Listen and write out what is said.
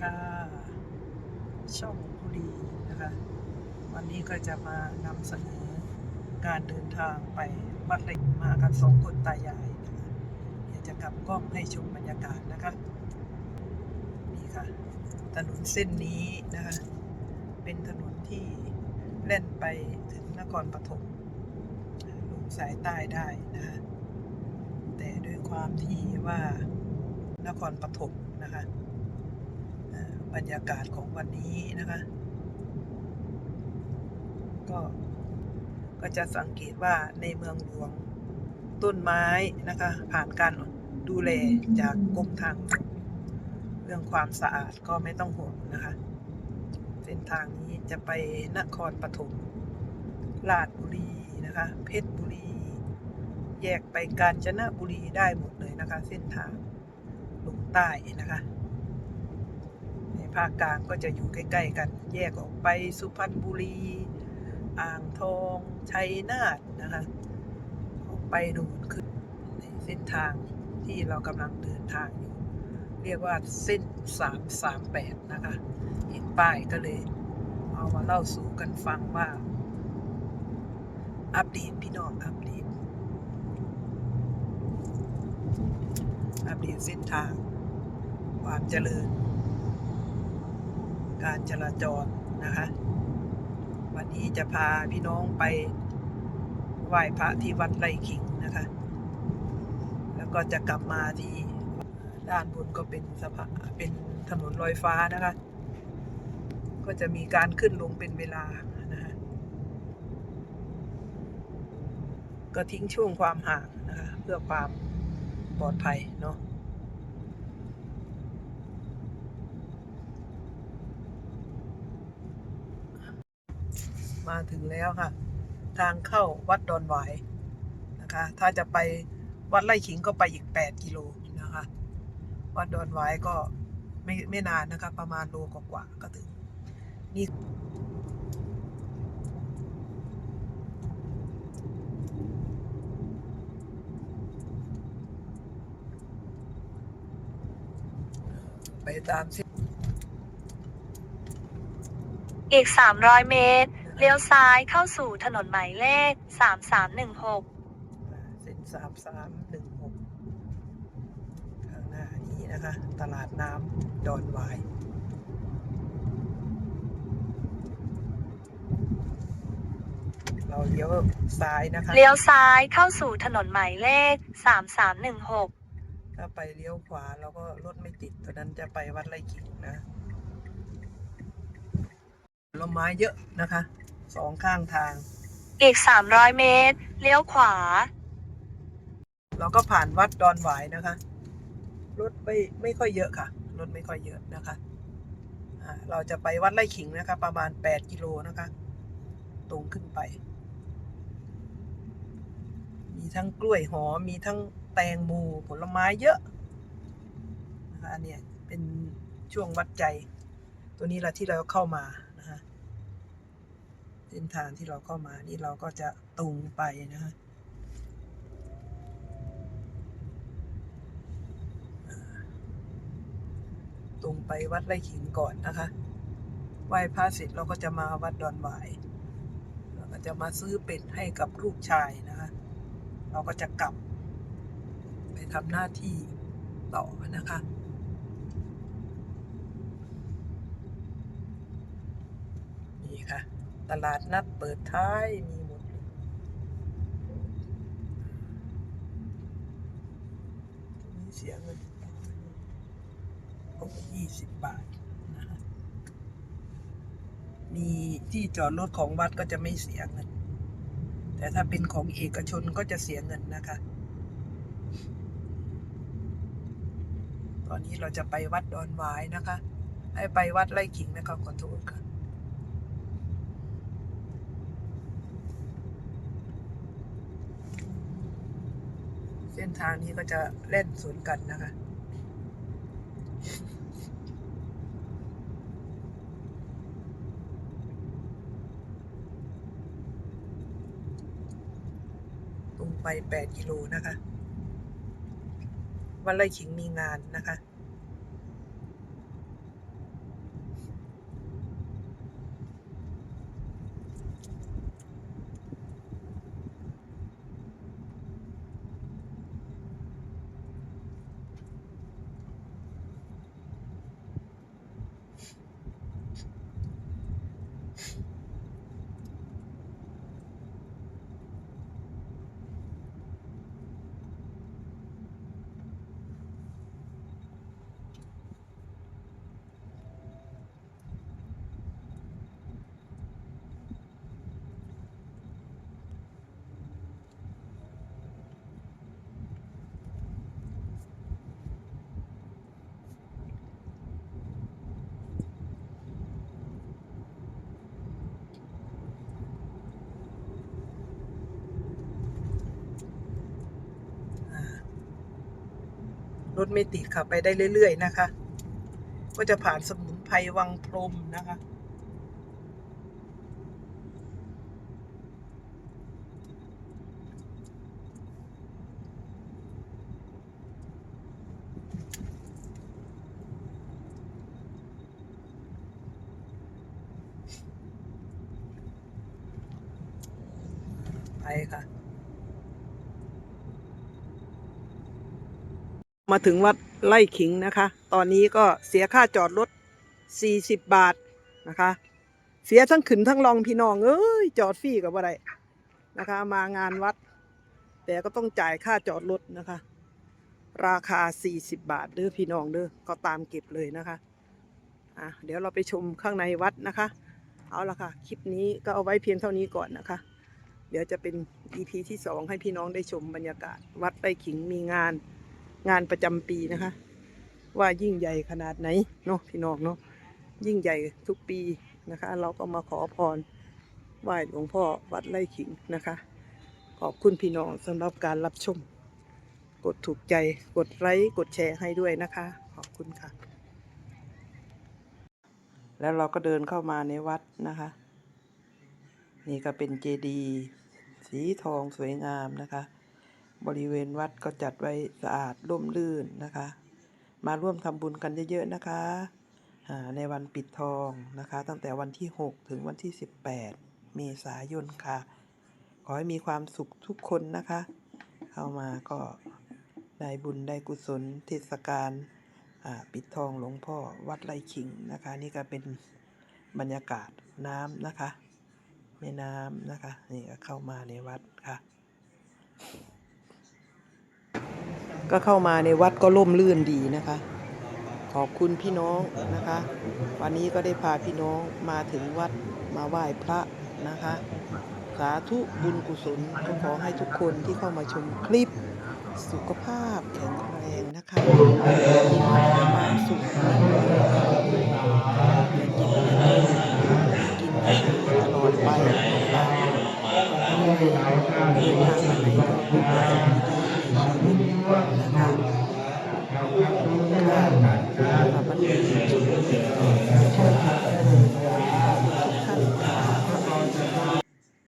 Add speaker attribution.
Speaker 1: ค่ะ ช่องบุรีนะคะ วันนี้ก็จะมานำเสนอการเดินทางไปวัดเล็กมากันสองคนตายายนะคะเดี๋ยวจะกลับกล้องให้ชมบรรยากาศนะคะ นี่ค่ะ ถนนเส้นนี้นะคะ เป็นถนนที่เล่นไปถึงนครปฐมลงสายใต้ได้นะคะแต่ด้วยความที่ว่านครปฐมนะคะ บรรยากาศของวันนี้นะคะ ก็ก็จะสังเกตว่าในเมืองหลวงต้นไม้นะคะ ผ่านการดูแลจากกรมทางเรื่องความสะอาดก็ไม่ต้องห่วงนะคะ เส้นทางนี้จะไปนครปฐมราชบุรีนะคะ เพชรบุรี แยกไปกาญจนบุรีได้หมดเลยนะคะ เส้นทางลงใต้นะคะ ภาคกลางก็จะอยู่ใกล้ ๆ กัน แยกออกไปสุพรรณบุรี อ่างทอง ชัยนาทนะคะออกไปดูนขึ้นเส้นทางที่เรากำลังเดินทางอยู่ เรียกว่าเส้น 338 นะคะ เห็นป้ายก็เลย เอามาเล่าสู่กันฟังว่า อัปเดตพี่น้องอัปเดตอัปเดตเส้นทางความเจริญ การจราจรนะคะ วันนี้จะพาพี่น้องไปไหว้พระที่วัดไร่ขิงนะคะ แล้วก็จะกลับมาที่ด้านบนก็เป็นสะพานเป็นถนนลอยฟ้านะคะ ก็จะมีการขึ้นลงเป็นเวลานะคะก็ทิ้งช่วงความห่างนะคะ เพื่อความปลอดภัยเนาะ มาถึงแล้วค่ะ ทางเข้าวัดดอนหวายนะคะ ถ้าจะไปวัดไร่ขิงก็ไปอีก 8 กิโลนะคะ วัดดอนหวายก็ไม่ไม่นานนะคะ ประมาณโลกว่าก็ถึงนี่ไปตามเส้น
Speaker 2: อีก 300 เมตร เลี้ยวซ้ายเข้าสู่ถนนหมายเลข 3316
Speaker 1: เส้นสามสามหนึ่งหกข้างหน้านี้นะคะ ตลาดน้ำดอนหวายเราเลี้ยวซ้ายนะคะ
Speaker 2: เลี้ยวซ้ายเข้าสู่ถนนหมายเลข 3316
Speaker 1: ถ้าไปเลี้ยวขวาเราก็รถไม่ติดตอนนั้นจะไปวัดไร่ขิงนะผลไม้เยอะนะคะ สองข้างทาง
Speaker 2: อีก300เมตร เลี้ยวขวา
Speaker 1: เราก็ผ่านวัดดอนหวายนะคะ รถไม่ไม่ค่อยเยอะค่ะ รถไม่ค่อยเยอะนะคะอ่าเราจะไปวัดไร่ขิงนะคะ ประมาณ8กิโลนะคะ ตรงขึ้นไป มีทั้งกล้วยหอมมีทั้งแตงโมผลไม้เยอะนะคะอันเนี่ยเป็นช่วงวัดใจ ตัวนี้แหละที่เราเข้ามานะคะ เส้นทางที่เราเข้ามานี่เราก็จะตรงไปนะคะตรงไปวัดไร่ขิงก่อนนะคะไหว้พระเสร็จเราก็จะมาวัดดอนหวายเราก็จะมาซื้อเป็ดให้กับลูกชายนะคะเราก็จะกลับ ไปทำหน้าที่ต่อนะคะนี่ค่ะ ตลาดนัดเปิดท้ายมีหมดเลยเสียเงินโอ้ยี่สิบบาทนะคะมีที่จอดรถของวัดก็จะไม่เสียเงิน แต่ถ้าเป็นของเอกชนก็จะเสียเงินนะคะ ตอนนี้เราจะไปวัดดอนวายนะคะ ให้ไปวัดไร่ขิงนะคะขอโทษค่ะ ส้นทางนี้ก็จะเล่นสวนกันนะคะ ตรงไป 8 กิโลนะคะ วันไร่ขิงมีงานนะคะ รถไม่ติดขับไปได้เรื่อยๆนะคะ ก็จะผ่านสมุนไพรวังพรมนะคะไปค่ะ มาถึงวัดไล่ขิงนะคะ ตอนนี้ก็เสียค่าจอดรถ 40 บาทนะคะ เสียทั้งขึ้นทั้งลองพี่น้องเอ้ยจอดฟรีกับอะไรนะคะ มางานวัด แต่ก็ต้องจ่ายค่าจอดรถนะคะ ราคา 40 บาทเด้อพี่น้องเด้อก็ตามเก็บเลยนะคะอะเดี๋ยวเราไปชมข้างในวัดนะคะ เอาละค่ะ คลิปนี้ก็เอาไว้เพียงเท่านี้ก่อนนะคะ เดี๋ยวจะเป็น EP ที่สองให้พี่น้องได้ชมบรรยากาศ วัดไร่ขิงมีงาน งานประจำปีนะคะ ว่ายิ่งใหญ่ขนาดไหนเนาะพี่น้องเนาะยิ่งใหญ่ทุกปีนะคะ เราก็มาขอพรไหว้หลวงพ่อวัดไร่ขิงนะคะ ขอบคุณพี่น้องสำหรับการรับชม กดถูกใจกดไลค์กดแชร์ให้ด้วยนะคะ ขอบคุณค่ะ แล้วเราก็เดินเข้ามาในวัดนะคะ นี่ก็เป็นเจดีย์สีทองสวยงามนะคะ บริเวณวัดก็จัดไว้สะอาดร่มรื่นนะคะ มาร่วมทำบุญกันเยอะๆนะคะในวันปิดทองนะคะ ตั้งแต่วันที่ 6 ถึงวันที่ 18 เมษายนค่ะ ขอให้มีความสุขทุกคนนะคะ เข้ามาก็ได้บุญได้กุศลเทศกาลปิดทองหลวงพ่อวัดไร่ขิงนะคะ นี่ก็เป็นบรรยากาศน้ำนะคะแม่น้ำนะคะ นี่ก็เข้ามาในวัดค่ะ ก็เข้ามาในวัดก็ร่มรื่นดีนะคะ ขอบคุณพี่น้องนะคะ วันนี้ก็ได้พาพี่น้องมาถึงวัดมาไหว้พระนะคะ สาธุบุญกุศลก็ขอให้ทุกคนที่เข้ามาชมคลิปสุขภาพแข็งแรงนะคะมีความสุขอย่าเจ็บอย่าจนกินตลอดไปเดินทางไหนก็ ครับ